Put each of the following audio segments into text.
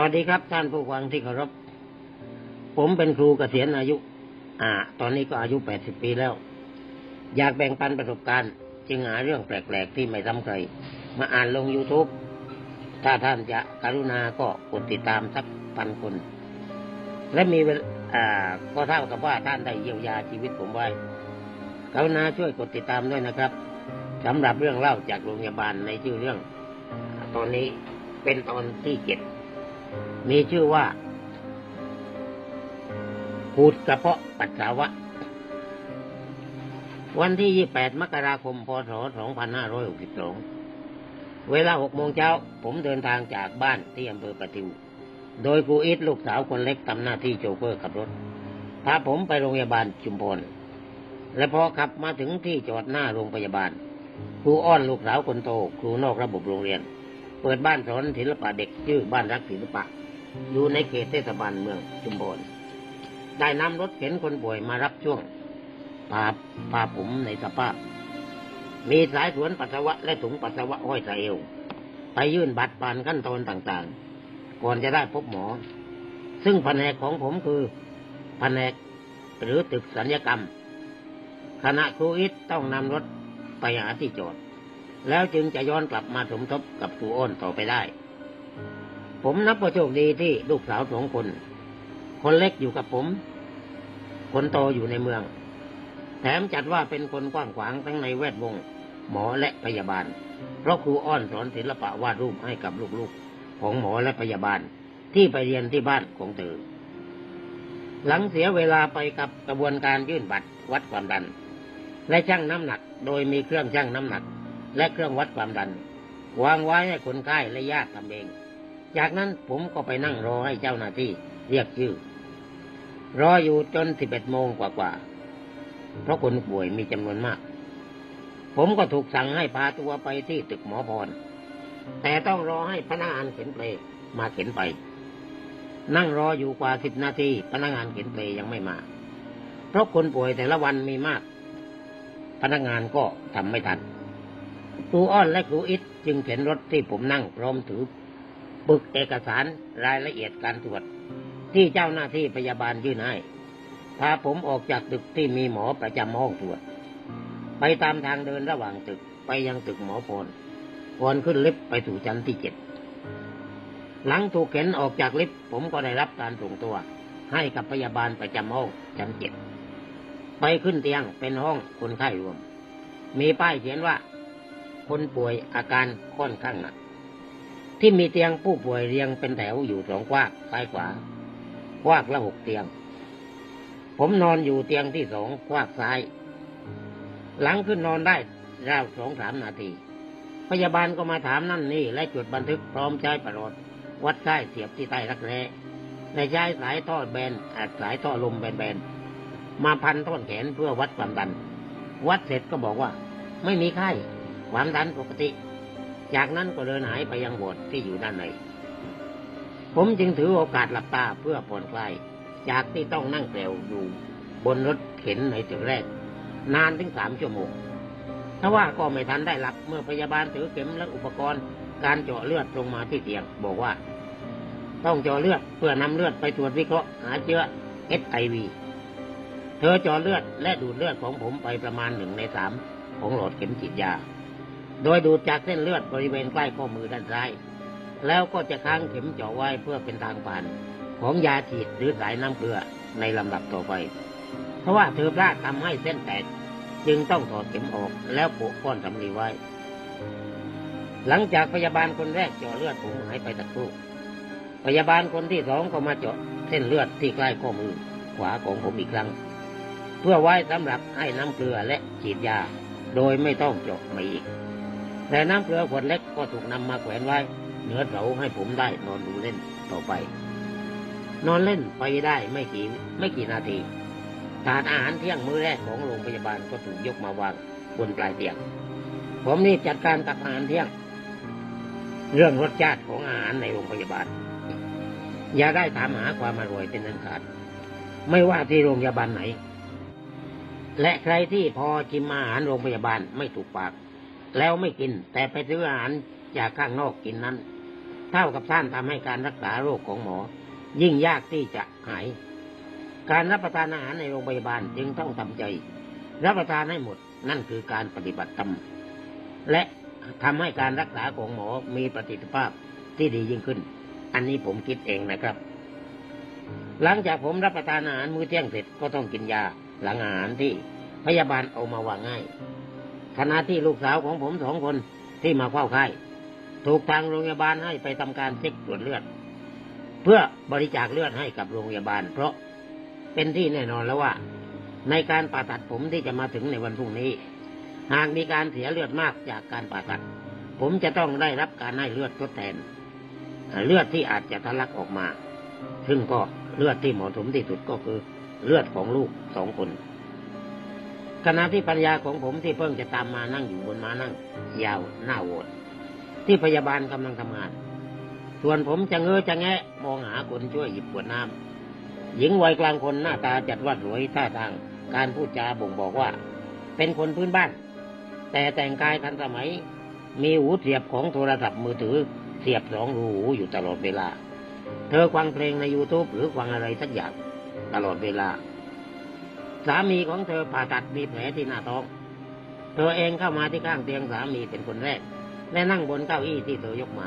สวัสดีครับ ท่านผู้ฟังที่เคารพ ผมเป็นครูเกษียณอายุ อ่า ตอนนี้ก็อายุแปดสิบปีแล้ว อยากแบ่งปันประสบการณ์ จึงหาเรื่องแปลกๆ ที่ไม่ซ้ำใคร มาอ่านลง YouTube ถ้าท่านจะกรุณาก็กดติดตามสักพันคน และมีอ่าก็เท่ากับว่าท่านได้เยียวยาชีวิตผมไว้ กรุณาช่วยกดติดตามด้วยนะครับสำหรับเรื่องเล่าจากโรงพยาบาลในชื่อเรื่อง ตอนนี้เป็นตอนที่เจ็ด มีชื่อว่าหูดกระเพาะปัสสาวะ วันที่ 28 มกราคม พศ 2562 เวลา 6 โมงเช้า ผมเดินทางจากบ้านที่อำเภอประทิว โดยครูอิทลูกสาวคนเล็กทำหน้าที่โชเฟอร์ขับรถ พาผมไปโรงพยาบาลชุมพร และพอขับมาถึงที่จอดหน้าโรงพยาบาล ครูอ้อนลูกสาวคนโต ครูนอกระบบโรงเรียน เปิดบ้านสอนศิลปะเด็กชื่อบ้านรักศิลปะ อยู่ในเขตเทศบาลเมืองชุมพรได้นำรถเข็นคนป่วยมารับช่วงพาพาผมในสภาพ มีสายสวนปัสสาวะและถุงปัสสาวะห้อยใส่เอว ไปยื่นบัตรผ่านขั้นตอนต่างๆ ก่อนจะได้พบหมอ ซึ่งแผนกของผมคือแผนกหรือตึกสัญญกรรม คณะครูอิทต้องนำรถไปหาที่จอด แล้วจึงจะย้อนกลับมาสมทบกับครูอ้นต่อไปได้ ผมนับว่าโชคดีที่ลูกสาวสองคน คนเล็กอยู่กับผม คนโตอยู่ในเมือง แถมจัดว่าเป็นคนกว้างขวางทั้งในแวดวง หมอและพยาบาล เพราะครูอ้อนสอนศิลปะวาดรูปให้กับลูกๆ ของหมอและพยาบาลที่ไปเรียนที่บ้านของเธอหลังเสียเวลาไปกับกระบวนการยื่นบัตรวัดความดัน และชั่งน้ำหนักโดยมีเครื่องชั่งน้ำหนัก และเครื่องวัดความดัน วางไว้ให้คนไข้และญาติทำเอง จากนั้นผมก็ไปนั่งรอให้เจ้าหน้าที่เรียกชื่อ รออยู่จนสิบเอ็ดโมงกว่าๆ เพราะคนป่วยมีจำนวนมาก ผมก็ถูกสั่งให้พาตัวไปที่ตึกหมอพร แต่ต้องรอให้พนักงานเข็นเปลมาเข็นไป นั่งรออยู่กว่าสิบนาทีพนักงานเข็นเปลยังไม่มา เพราะคนป่วยแต่ละวันมีมาก พนักงานก็ทำไม่ทัน ครูอ้อนและครูอิทจึงเข็นรถที่ผมนั่งพร้อมถือ ปึกเอกสารรายละเอียดการตรวจ ที่เจ้าหน้าที่พยาบาลยื่นให้ พาผมออกจากตึกที่มีหมอประจำห้องตรวจ ไปตามทางเดินระหว่างตึกไปยังตึกหมอพรก่อนขึ้นลิฟต์ไปสู่ชั้นที่เจ็ดหลังถูกเข็นออกจากลิฟต์ผมก็ได้รับการส่งตัว ให้กับพยาบาลประจำห้องชั้นเจ็ดไปขึ้นเตียงเป็นห้องคนไข้รวม มีป้ายเขียนว่า คนป่วยอาการค่อนข้างหนัก ที่มีเตียงผู้ป่วยเรียงเป็นแถวอยู่สองกว้างซ้ายขวากว้างละหกเตียง ผมนอนอยู่เตียงที่สองกว้างซ้าย หลังขึ้นนอนได้ราวสองสามนาที พยาบาลก็มาถามนั่นนี่ และจดบันทึกพร้อมใช้ประหลดวัดไส้เสียบที่ใต้รักแร้ในใช้สายท่อแบนอาจสายท่อลมแบนๆมาพันท่อนแขนเพื่อวัดความดัน วัดเสร็จก็บอกว่า ไม่มีไข้ความดันปกติ จากนั้นก็เดินหายไปยังโบสถ์ที่อยู่ด้านใน ผมจึงถือโอกาสหลับตาเพื่อผ่อนคลายจากที่ต้องนั่งแถวอยู่บนรถเข็นในตึกแรก นานถึงสามชั่วโมงถ้าว่าก็ไม่ทันได้หลับเมื่อพยาบาลถือเข็มและอุปกรณ์ การเจาะเลือดลงมาที่เตียง บอกว่า ต้องเจาะเลือดเพื่อนำเลือดไปตรวจวิเคราะห์หาเชื้อเอชไอวีเธอเจาะเลือดและดูดเลือดของผมไปประมาณหนึ่งในสามของหลอดเข็มฉีดยา โดยดูดจากเส้นเลือดบริเวณใกล้ข้อมือด้านซ้าย แล้วก็จะค้างเข็มเจาะไว้เพื่อเป็นทางผ่าน ของยาฉีดหรือสายน้ำเกลือในลำดับต่อไป เพราะว่าเธอพลาดทำให้เส้นแตกจึงต้องถอดเข็มออกแล้วโปะก้อนสำลีไว้ หลังจากพยาบาลคนแรกเจาะเลือดผมหายไปตะครู่พยาบาลคนที่สองก็มาเจาะเส้นเลือดที่ใกล้ข้อมือขวาของผมอีกครั้ง เพื่อไว้สำหรับให้น้ำเกลือและฉีดยา โดยไม่ต้องเจาะมาอีก แต่น้ำเกลือขวดเล็กก็ถูกนำมาแขวนไว้ เหนือเสาให้ผมได้นอนดูเล่นต่อไป นอนเล่นไปได้ไม่กี่ไม่กี่นาทีถาดอาหารเที่ยงมื้อแรกของโรงพยาบาลก็ถูกยกมาวางบนปลายเตียง ผมนี่จัดการตักอาหารเที่ยง เรื่องรสชาติของอาหารในโรงพยาบาล อย่าได้ถามหาความอร่อยเป็นอันขาด ไม่ว่าที่โรงพยาบาลไหน และใครที่พอชิมอาหารโรงพยาบาลไม่ถูกปาก แล้วไม่กิน แต่ไปซื้ออาหารจากข้างนอกกินนั้น เท่ากับท่านทำให้การรักษาโรคของหมอ ยิ่งยากที่จะหาย การรับประทานอาหารในโรงพยาบาลจึงต้องทำใจ รับประทานให้หมดนั่นคือการปฏิบัติธรรมและทำให้การรักษาของหมอมีประสิทธิภาพที่ดียิ่งขึ้น อันนี้ผมคิดเองนะครับ หลังจากผมรับประทานอาหารมื้อเที่ยงเสร็จก็ต้องกินยาหลังอาหารที่พยาบาลเอามาวางง่าย ขณะที่ลูกสาวของผมสองคนที่มาเฝ้าไข้ถูกทางโรงพยาบาลให้ไปทำการเช็คตรวจเลือด เพื่อบริจาคเลือดให้กับโรงพยาบาล เพราะเป็นที่แน่นอนแล้วว่า ในการผ่าตัดผมที่จะมาถึงในวันพรุ่งนี้ หากมีการเสียเลือดมากจากการผ่าตัด ผมจะต้องได้รับการให้เลือดทดแทน เลือดที่อาจจะทะลักออกมา ซึ่งก็เลือดที่เหมาะสมที่สุดก็คือเลือดของลูกสองคน ขณะที่ปัญญาของผมที่เพิ่งจะตามมานั่งอยู่บนม้านั่ง ยาวหน้าโวตที่พยาบาลกำลังทำงาน ส่วนผมจะเงอจะแงะมองหาคนช่วยหยิบขวดน้ำหญิงวัยกลางคนหน้าตาจัดว่าสวยท่าทาง การพูดจาบ่งบอกว่า เป็นคนพื้นบ้าน แต่แต่งกายทันสมัย มีหูเสียบของโทรศัพท์มือถือเสียบสองรูหูอยู่ตลอดเวลา เธอฟังเพลงใน YouTube หรือฟังอะไรสักอย่างตลอดเวลา สามีของเธอผ่าตัดมีแผลที่หน้าท้อง เธอเองเข้ามาที่ข้างเตียงสามีเป็นคนแรก และนั่งบนเก้าอี้ที่เธอยกมา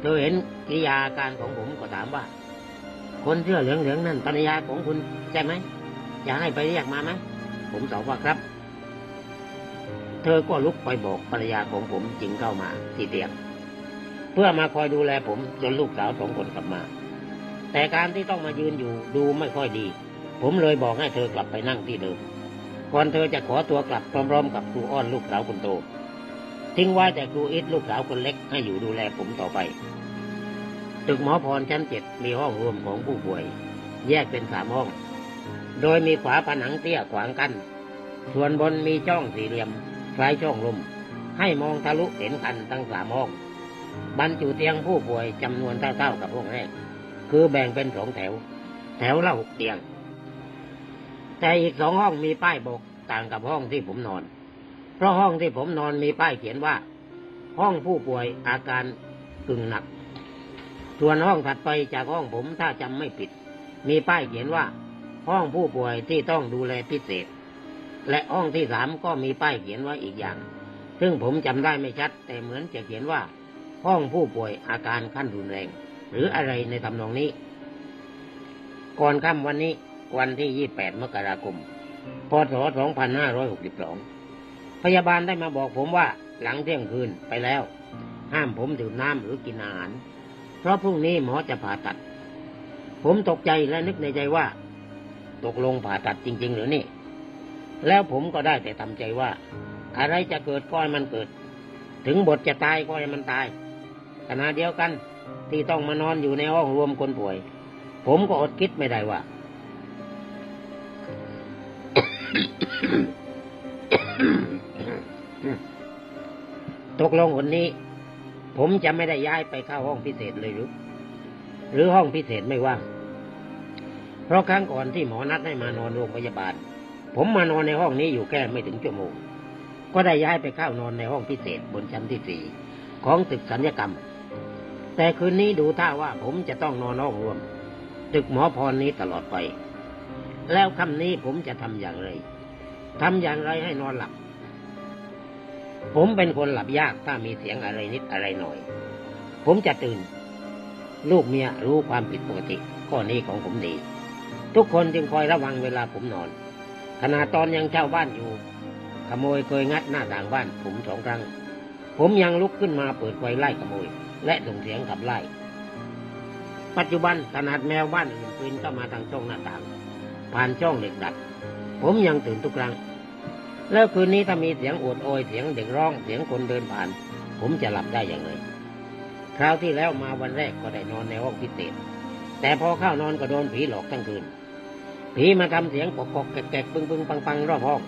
เธอเห็นกิริยาการของผมก็ถามว่า คนเสื้อเหลืองๆนั่นภรรยาของคุณใช่ไหมอยากให้ไปเรียกมาไหมผมตอบว่าครับ เธอก็ลุกไปบอกภรรยาของผมจึงเข้ามาที่เตียงเพื่อมาคอยดูแลผมจนลูกสาวสองคนกลับมา แต่การที่ต้องมายืนอยู่ดูไม่ค่อยดี ผมเลยบอกให้เธอกลับไปนั่งที่เดิม ก่อนเธอจะขอตัวกลับพร้อมๆ กับครูอ้อนลูกสาวคนโต ทิ้งไว้แต่ครูอิทลูกสาวคนเล็กให้อยู่ดูแลผมต่อไป ตึกหมอพรชั้นเจ็ดมีห้องรวมของผู้ป่วย แยกเป็นสามห้อง โดยมีฝาผนังเตี้ยขวางกัน้น ส่วนบนมีช่องสี่เหลี่ยมคล้ายช่องลม ให้มองทะลุเห็นกันทั้งสามห้อง บรรจุเตียงผู้ป่วยจำนวนเท่าๆกับห้องแรก คือแบ่งเป็นสองแถว แถวละหกเตียง แต่อีกสองห้องมีป้ายบอกต่างกับห้องที่ผมนอน เพราะห้องที่ผมนอนมีป้ายเขียนว่า ห้องผู้ป่วยอาการกึ่งหนัก ส่วนห้องถัดไปจากห้องผมถ้าจำไม่ผิด มีป้ายเขียนว่า ห้องผู้ป่วยที่ต้องดูแลพิเศษ และห้องที่สามก็มีป้ายเขียนไว้อีกอย่าง ซึ่งผมจำได้ไม่ชัด แต่เหมือนจะเขียนว่า ห้องผู้ป่วยอาการขั้นรุนแรง หรืออะไรในทำนองนี้ ก่อนค่ำวันนี้ วันที่ 28 มกราคม พศ 2562 พยาบาลได้มาบอกผมว่าหลังเที่ยงคืนไปแล้ว ห้ามผมดื่มน้ำหรือกินอาหาร เพราะพรุ่งนี้หมอจะผ่าตัด ผมตกใจและนึกในใจว่า ตกลงผ่าตัดจริง ๆ หรือนี่ แล้วผมก็ได้แต่ทำใจว่า อะไรจะเกิดก็ให้มันเกิด ถึงบทจะตายก็ให้มันตายขณะเดียวกันที่ต้องมานอนอยู่ในห้องรวมคนป่วย ผมก็อดคิดไม่ได้ว่า ตกลงคนนี้ ผมจะไม่ได้ย้ายไปเข้าห้องพิเศษเลยหรือ หรือห้องพิเศษไม่ว่าง เพราะครั้งก่อนที่หมอนัดให้มานอนโรงพยาบาล ผมมานอนในห้องนี้อยู่แค่ไม่ถึงชั่วโมง ก็ได้ย้ายไปเข้านอนในห้องพิเศษบนชั้นที่สี่ของตึกสัญญกรรม แต่คืนนี้ดูท่าว่าผมจะต้องนอนห้องรวม ตึกหมอพรนี้ตลอดไป แล้วคำนี้ผมจะทำอย่างไรทำอย่างไรให้นอนหลับ ผมเป็นคนหลับยากถ้ามีเสียงอะไรนิดอะไรหน่อย ผมจะตื่น ลูกเมียรู้ความผิดปกติข้อนี้ของผมดี ทุกคนจึงคอยระวังเวลาผมนอน ขณะตอนยังเช่าบ้านอยู่ ขโมยเคยงัดหน้าต่างบ้านผมสองครั้ง ผมยังลุกขึ้นมาเปิดไฟไล่ขโมย และส่งเสียงขับไล่ ปัจจุบันขนาดแมวบ้านอื่นปีนเข้ามาทางช่องหน้าต่าง ผ่านช่องเหล็กดัด ผมยังตื่นทุกครั้ง แล้วคืนนี้ถ้ามีเสียงโอดโอยเสียงเด็กร้องเสียงคนเดินผ่าน ผมจะหลับได้อย่างไรคราวที่แล้วมาวันแรกก็ได้นอนในห้องพิเศษ แต่พอเข้านอนก็โดนผีหลอกทั้งคืน ผีมาทำเสียงกอกๆแกกๆปึ้งปึ้งปังปังรอบห้อง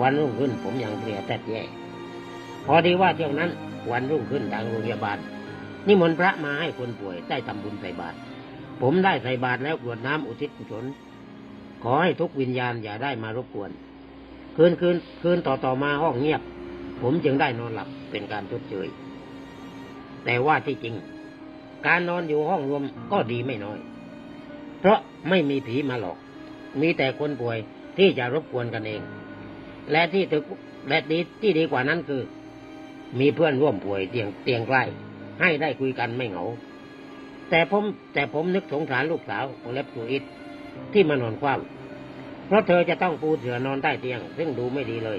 วันรุ่งขึ้นผมยังเพลียแทบแย่พอดีว่าเที่ยวนั้นวันรุ่งขึ้นทางโรงพยาบาลนิมนต์พระมาให้คนป่วยได้ทำบุญใส่บาตรผมได้ใส่บาตรแล้วกรวดน้ำอุทิศกุศล อให้ทุกวิญญาณอย่าได้มารบกวน คืนคืนคืนต่อต่อมาห้องเงียบ ผมจึงได้นอนหลับเป็นการชดเชยแต่ว่าที่จริง การนอนอยู่ห้องรวมก็ดีไม่น้อย เพราะไม่มีผีมาหลอก มีแต่คนป่วยที่จะรบกวนกันเอง และที่ถึกและดีที่ดีกว่านั้นคือ มีเพื่อนร่วมป่วยเตียงเตียงใกล้ ให้ได้คุยกันไม่เหงา แต่ผมแต่ผมนึกสงสารลูกสาวของเล็บตูอิดที่มานอนคว่ำ เพราะเธอจะต้องปูเสื่อนอนใต้เตียง ซึ่งดูไม่ดีเลย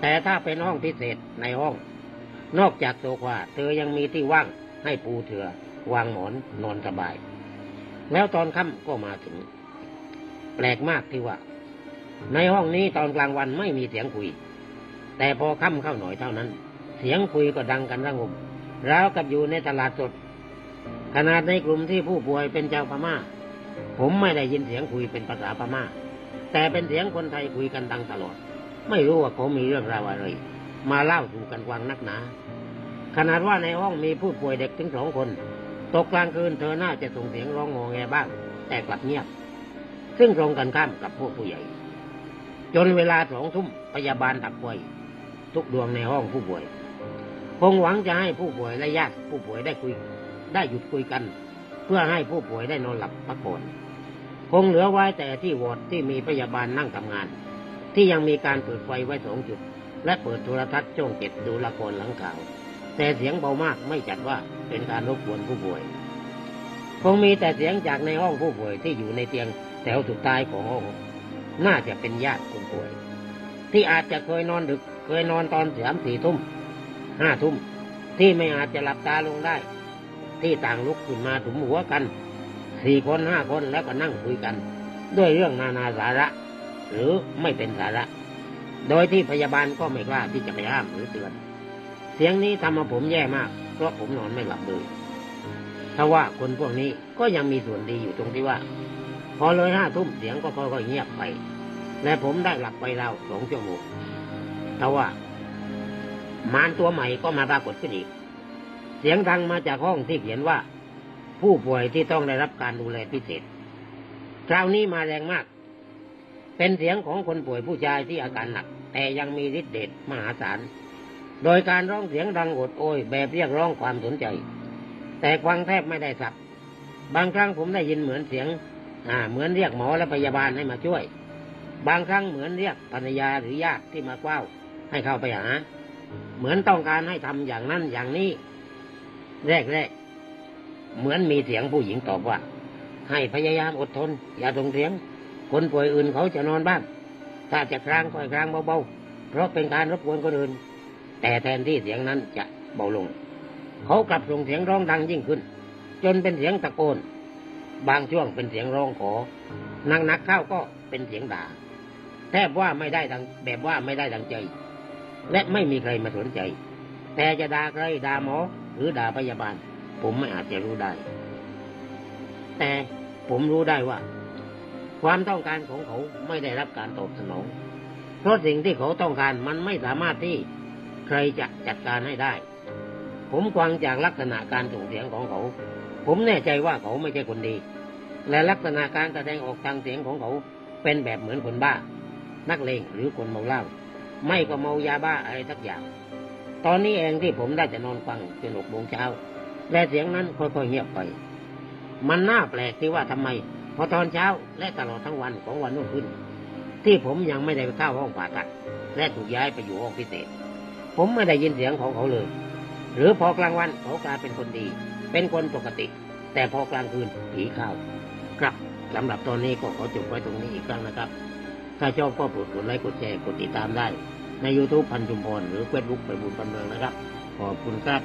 แต่ถ้าเป็นห้องพิเศษในห้อง นอกจากโซฟาเธอยังมีที่ว่างให้ปูเถื่อวางหมอนนอนสบาย แล้วตอนค่ำก็มาถึง แปลกมากที่ว่า ในห้องนี้ตอนกลางวันไม่มีเสียงคุย แต่พอค่ำเข้าหน่อยเท่านั้น เสียงคุยก็ดังกันระงมราวกับอยู่ในตลาดสดขนาดในกลุ่มที่ผู้ป่วยเป็นชาวพม่า ผมไม่ได้ยินเสียงคุยเป็นภาษาพม่า แต่เป็นเสียงคนไทยคุยกันดังตลอด ไม่รู้ว่าเขามีเรื่องราวอะไร มาเล่าสู่กันฟังนักหนา ขนาดว่าในห้องมีผู้ป่วยเด็กถึงสองคน ตกกลางคืนเธอน่าจะส่งเสียงร้องงอแงบ้าง แต่กลับเงียบ ซึ่งตรงกันข้ามกับพวกผู้ใหญ่ จนเวลาสองทุ่มพยาบาลตักป่วยทุกดวงในห้องผู้ป่วยคงหวังจะให้ผู้ป่วยและญาติผู้ป่วยได้คุย ได้หยุดคุยกัน เพื่อให้ผู้ป่วยได้นอนหลับพักผ่อน คงเหลือไว้แต่ที่วอร์ดที่มีพยาบาลนั่งทำงาน ที่ยังมีการเปิดไฟไว้สองจุด และเปิดโทรทัศน์จ้องเก็บดูละครหลังข่าว แต่เสียงเบามากไม่จัดว่าเป็นการรบกวนผู้ป่วย คงมีแต่เสียงจากในห้องผู้ป่วยที่อยู่ในเตียงแถวสุดท้ายของห้อง น่าจะเป็นญาติคนป่วย ที่อาจจะเคยนอนดึก เคยนอนตอนสามสี่ทุ่มห้าทุ่มที่ไม่อาจจะหลับตาลงได้ ที่ต่างลุกขึ้นมาถุมหัวกัน สี่คนห้าคนแล้วก็นั่งคุยกัน ด้วยเรื่องนานาสาระ หรือไม่เป็นสาระ โดยที่พยาบาลก็ไม่กล้าที่จะไปห้ามหรือเตือน เสียงนี้ทำมาผมแย่มาก เพราะผมนอนไม่หลับเลยถ้าว่าคนพวกนี้ก็ยังมีส่วนดีอยู่ตรงที่ว่า พอเลยห้าทุ่มเสียงก็ค่อยๆเงียบไป และผมได้หลับไปราวสองชั่วโมงแต่ว่ามารตัวใหม่ก็มาปรากฏขึ้นอีก เสียงดังมาจากห้องที่เขียนว่า ผู้ป่วยที่ต้องได้รับการดูแลพิเศษ คราวนี้มาแรงมาก เป็นเสียงของคนป่วยผู้ชายที่อาการหนัก แต่ยังมีฤทธิ์เดชมหาศาล โดยการร้องเสียงดังโอดโอยแบบเรียกร้องความสนใจ แต่ฟังแทบไม่ได้สับบางครั้งผมได้ยินเหมือนเสียง อ่า เหมือนเรียกหมอและพยาบาลให้มาช่วย บางครั้งเหมือนเรียกภรรยาหรือญาติที่มาเฝ้า ให้เข้าไปหา เหมือนต้องการให้ทำอย่างนั้นอย่างนี้ แรกๆ เหมือนมีเสียงผู้หญิงตอบว่า ให้พยายามอดทน อย่าส่งเสียง คนป่วยอื่นเขาจะนอนบ้าง ถ้าจะครางก็ให้ครางเบาๆ เพราะเป็นการรบกวนคนอื่น แต่แทนที่เสียงนั้นจะเบาลง เขากลับส่งเสียงร้องดังยิ่งขึ้น จนเป็นเสียงตะโกน บางช่วงเป็นเสียงร้องขอหนักเข้าก็เป็นเสียงด่า แทบว่าไม่ได้ดังแบบว่าไม่ได้ดังใจ และไม่มีใครมาสนใจ แต่จะด่าใครด่าหมอหรือด่าพยาบาล ผมไม่อาจจะรู้ได้ แต่ผมรู้ได้ว่า ความต้องการของเขาไม่ได้รับการตอบสนอง เพราะสิ่งที่เขาต้องการมันไม่สามารถที่ใครจะจัดการให้ได้ ผมฟังจากลักษณะการส่งเสียงของเขา ผมแน่ใจว่าเขาไม่ใช่คนดี และลักษณะการแสดงออกทางเสียงของเขาเป็นแบบเหมือนคนบ้า นักเลงหรือคนเมาเหล้า ไม่ก็เมายาบ้าอะไรสักอย่าง ตอนนี้เองที่ผมได้จะนอนฟังจนหกโมงเช้า และเสียงนั้นค่อยๆเงียบไป มันน่าแปลกที่ว่าทำไม พอตอนเช้าและตลอดทั้งวันของวันรุ่งขึ้น ที่ผมยังไม่ได้ไปเข้าห้องผ่าตัด และถูกย้ายไปอยู่ห้องพิเศษ ผมไม่ได้ยินเสียงของเขาเลย หรือพอกลางวันเขากลายเป็นคนดี เป็นคนปกติ แต่พอกลางคืนผีเข้าครับสำหรับตอนนี้ก็ขอจบไว้ตรงนี้อีกครั้งนะครับ ถ้าชอบก็โปรดกดไลค์กดแชร์กดติดตามได้ ใน YouTube พันจุมพรหรือเฟซบุ๊กไปบุญปันเมืองนะครับ ขอบคุณครับ